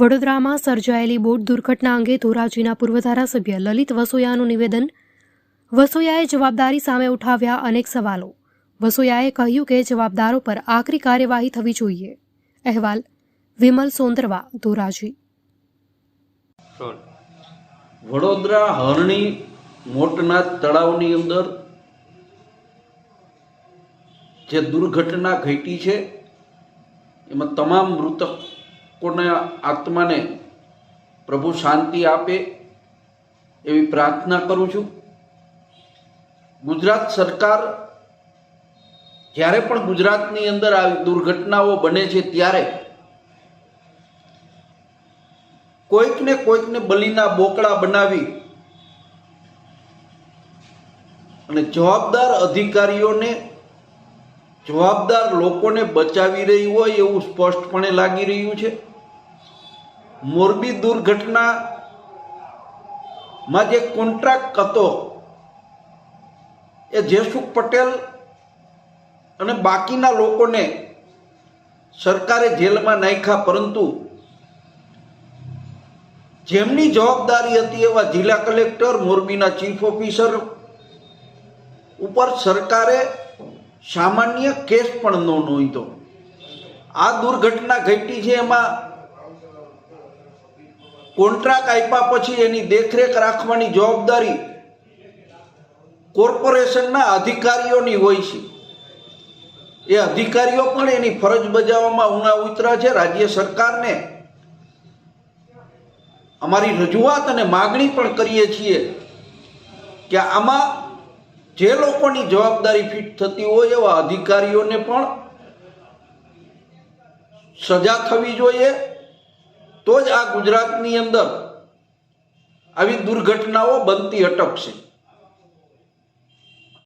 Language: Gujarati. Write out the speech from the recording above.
વડોદરામાં સર્જાયેલી બોટ દુર્ઘટના અંગે ધોરાજીના પૂર્વ ધારાસભ્ય લલિત વસોયાનું નિવેદન. વસોયાએ જવાબદારી સામે ઉઠાવ્યા અનેક સવાલો. વસોયાએ કહ્યું કે જવાબદારો પર આકરી કાર્યવાહી થવી જોઈએ. અહેવાલ, વિમલ સોંદરવા, ધોરાજી. વડોદરા હરણી મોટના તળાવની અંદર જે દુર્ઘટના ઘટી છે, એમાં તમામ મૃતકોના આત્માને પ્રભુ શાંતિ આપે એવી પ્રાર્થના કરું છું. ગુજરાત સરકાર જ્યારે પણ ગુજરાતની અંદર આવી દુર્ઘટનાઓ બને છે ત્યારે કોઈકને કોઈકને બલીના બોકડા બનાવી અને જવાબદાર અધિકારીઓને, જવાબદાર લોકોને બચાવી રહી હોય એવું સ્પષ્ટપણે લાગી રહ્યું છે. મોરબી દુર્ઘટનામાં જે કોન્ટ્રાક્ટ હતો, એ જેસુખ પટેલ અને બાકીના લોકોને સરકારે જેલમાં નાખ્યા, પરંતુ જેમની જવાબદારી હતી એવા જિલ્લા કલેક્ટર, મોરબીના ચીફ ઓફિસર ઉપર સરકારે સામાન્ય કેસ પણ ન નોંધ્યો. આ દુર્ઘટના ઘટી છે, એમાં કોન્ટ્રાક્ટ આપ્યા પછી એની દેખરેખ રાખવાની જવાબદારી કોર્પોરેશનના અધિકારીઓની હોય છે. એ અધિકારીઓ પણ એની ફરજ બજાવવામાં ઉના ઉતરા છે. રાજ્ય સરકારને અમારી રજૂઆત અને માગણી પણ કરીએ છીએ કે આમાં જે લોકોની જવાબદારી ફિટ થતી હોય એવા અધિકારીઓને પણ સજા થવી જોઈએ. તો જ આ ગુજરાતની અંદર આવી દુર્ઘટનાઓ બનતી અટકશે.